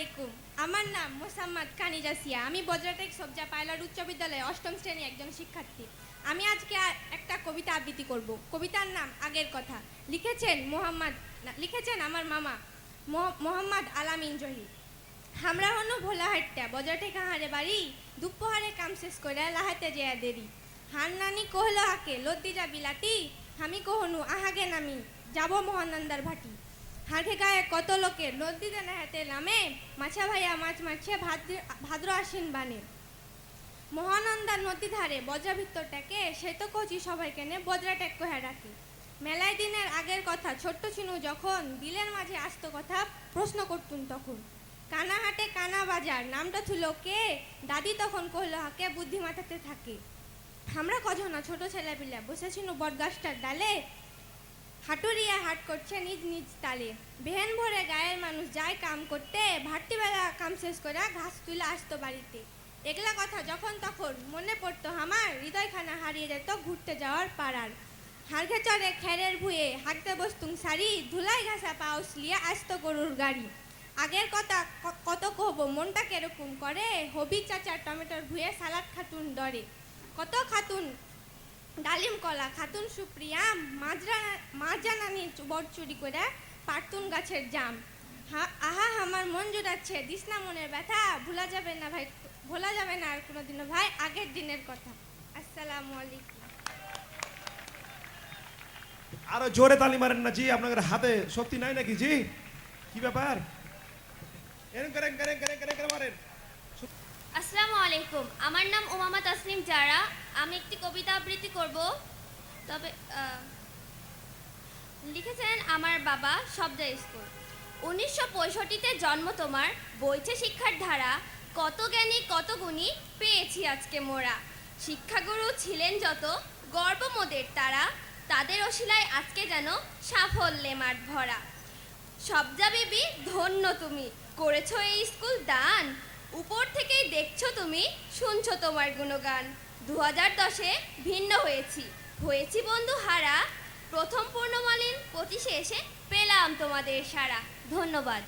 আলাইকুম। আমার নাম মোসাম্মদ কানিজাসিয়া। আমি বজ্রাটেক সবজা পাইলট উচ্চ বিদ্যালয়ে অষ্টম শ্রেণি একজন শিক্ষার্থী। আমি আজকে একটা কবিতা আবৃত্তি করব। কবিতার নাম আগের কথা। লিখেছেন মোহাম্মদ লিখেছেন আমার মামা, মোহ- মোহাম্মদ আলামিন জহি হামরা হনু ভোলা হাটটা, বজ্রাটে কাহারে বাড়ি দুপহারে কাম শেষ করে লাহাতে যেয়া দেরি। হান নানি কহল হাকে লদ্দি যা বিলাতি আমি কহনু আহাগে নামি, যাব মোহনন্দার ভাটি। হাঁকে গায়ে কত লোকের? নদীতে নেহাতে নামে মাছা ভাইয়া মাছ মাছে ভাদ্র আশ্বিন বানে মহানন্দার নদী ধারে বজ্রা ভিত্তরটাকে সে তো কচি সবাই কেনে, বজ্রা ট্যাক কহে ডাকে। মেলায় দিনের আগের কথা, ছোট্ট ছিনু যখন দিলের মাঝে আসতো কথা, প্রশ্ন করতুন তখন। কানাহাটে কানা বাজার, নামটা ছিল কে? দাদি তখন কহলো, হাকে বুদ্ধি মাথাতে থাকে। আমরা কজন? ছোট ছেলে পিলে বসেছিল বটগাছটার ডালে হাটুরিয়া হাট করছে নিজ নিজ তালে। বেহেন ভরে গায়ের মানুষ যায় কাম করতে ভাট্টিবেলা কাম শেষ করে ঘাস তুলে আসতো বাড়িতে। এগুলা কথা যখন তখন মনে পড়তো আমার, হৃদয়খানা হারিয়ে যেত ঘুরতে যাওয়ার পাড়ার। হাড়ঘে চড়ে খেরের ভুয়ে হাঁকতে বসতুম সারি ধুলাই ঘাসা পাউস লিয়ে আসতো গরুর গাড়ি। আগের কথা কত কহব, মনটা কেরকম করে? হবি চাচার টমেটোর ভুয়ে সালাদ খাতুন ডরে কত খাতুন ডালিম কলা, খাতুন সুপ্রিয়া মাজরা মাজানানি বট চুরি করে পার্তুন গাছের জাম। আহা, আমার মন জুড়াচ্ছে দিস না মনের ব্যথা। ভোলা যাবে না ভাই, ভোলা যাবে না আর কোনোদিনও ভাই, আগের দিনের কথা। আসসালামু আলাইকুম। আরও জোরে তালি মারেন না, জি, আপনাদের হাতে শক্তি নাই নাকি? জি, কি ব্যাপার? এরকম করেন করেন করেন করেন আলাইকুম। আমার নাম উমামা তাসনিম জারা। আমি একটি কবিতা আবৃত্তি করব। তবে লিখেছেন আমার বাবা শব্দ স্কুল। উনিশশো পঁয়ষট্টিতে জন্ম তোমার। বইছে শিক্ষার ধারা। কত জ্ঞানী, কত গুণী পেয়েছি আজকে মোরা। শিক্ষাগুরু ছিলেন যত গর্ব মোদের তারা। তাদের অশিলায় আজকে যেন সাফল্যে মাঠ ভরা। সবজা বেবি, ধন্য তুমি। করেছ এই স্কুল দান। উপর থেকেই দেখছ তুমি, শুনছো তোমার গুণগান। দু হাজার দশে ভিন্ন হয়েছি। হয়েছি বন্ধু হারা, প্রথম পূর্ণমালিন পঁচিশে এসে পেলাম তোমাদের সারা। ধন্যবাদ।